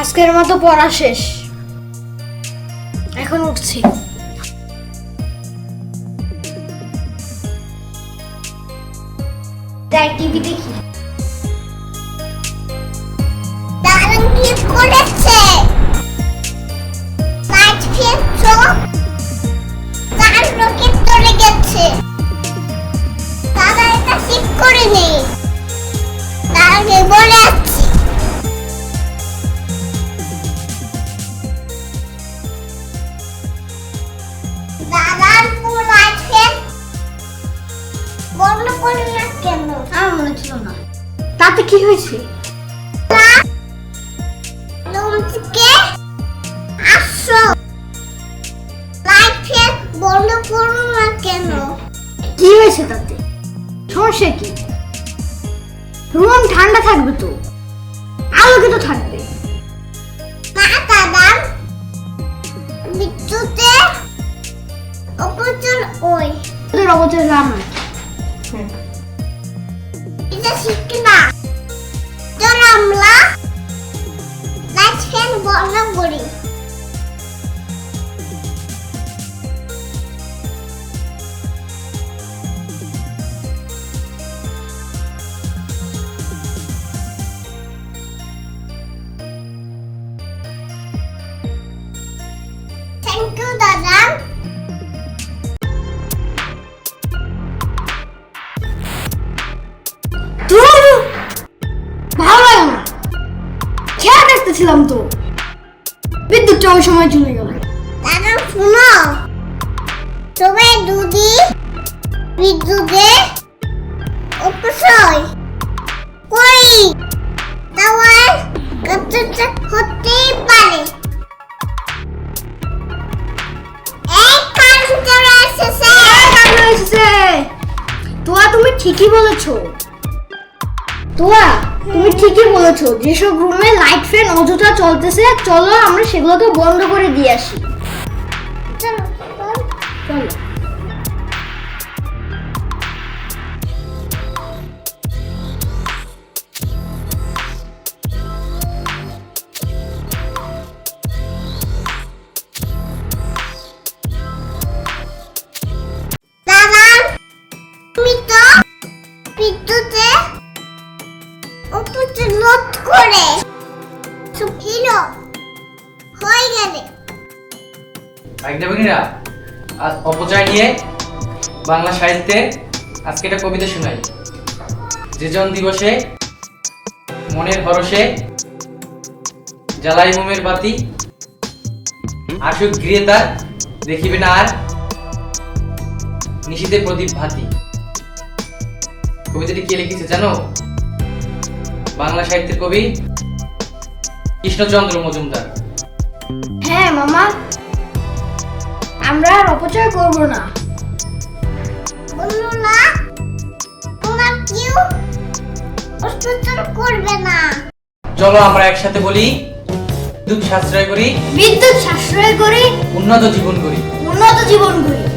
আজকের মতো পড়া শেষ। এখন উঠছি। যাই টিভি দেখি। করে না কেন আমার মনে ছিল না তাতে কি হয়েছে? রুম থেকে আসো লাইট বন্ধ করো না কেন কি হয়েছে তাতে? সমস্যা কি? রুম ঠান্ডা থাকবে তো। আলোকে তো থাকবে। না দাদা বিদ্যুতে অপচল ওই তোদের অবচয় লাভ নাই এটা শিখি না তোর আমরা লাইট ফ্যান বন্ধ করি। থ্যাংক দেখতেছিলাম তো। বিদ্যুৎটা ওই সময় চলে গেল। দাদা শুনো। সবাই দুদি বিদ্যুতে করি। কাজটা হতেই পারে। তোয়া তুমি ঠিকই বলেছ। তোয়া তুমি ঠিকই বলেছ যেসব রুমে লাইট ফ্যান অযথা চলতেছে চলো আমরা সেগুলোকে বন্ধ করে দিয়ে আসি চলো, চলো। করে। হিরো হয়ে গেলে। ভাইগনা ভগিনীরা আজ অপচয় নিয়ে বাংলা সাহিত্যে আজকে একটা কবিতা শোনাই। যেজন দিবসে মনের হরসে জ্বালাই মোমের বাতি, আসুক গৃহে তার, দেখিবে না আর নিশীতে প্রদীপ ভাতি। কবিতাটি কে লিখেছে জানো? বাংলা সাহিত্যের কবি কৃষ্ণচন্দ্র মজুমদার। হ্যাঁ মামা। আমরা আর অপচয় করব না। বলল না তোমার কেউ অসুস্থ করবে না। চলো আমরা একসাথে বলি বিদ্যুৎ সাশ্রয় করি বিদ্যুৎ সাশ্রয় করি উন্নত জীবন করি। উন্নত জীবন করি।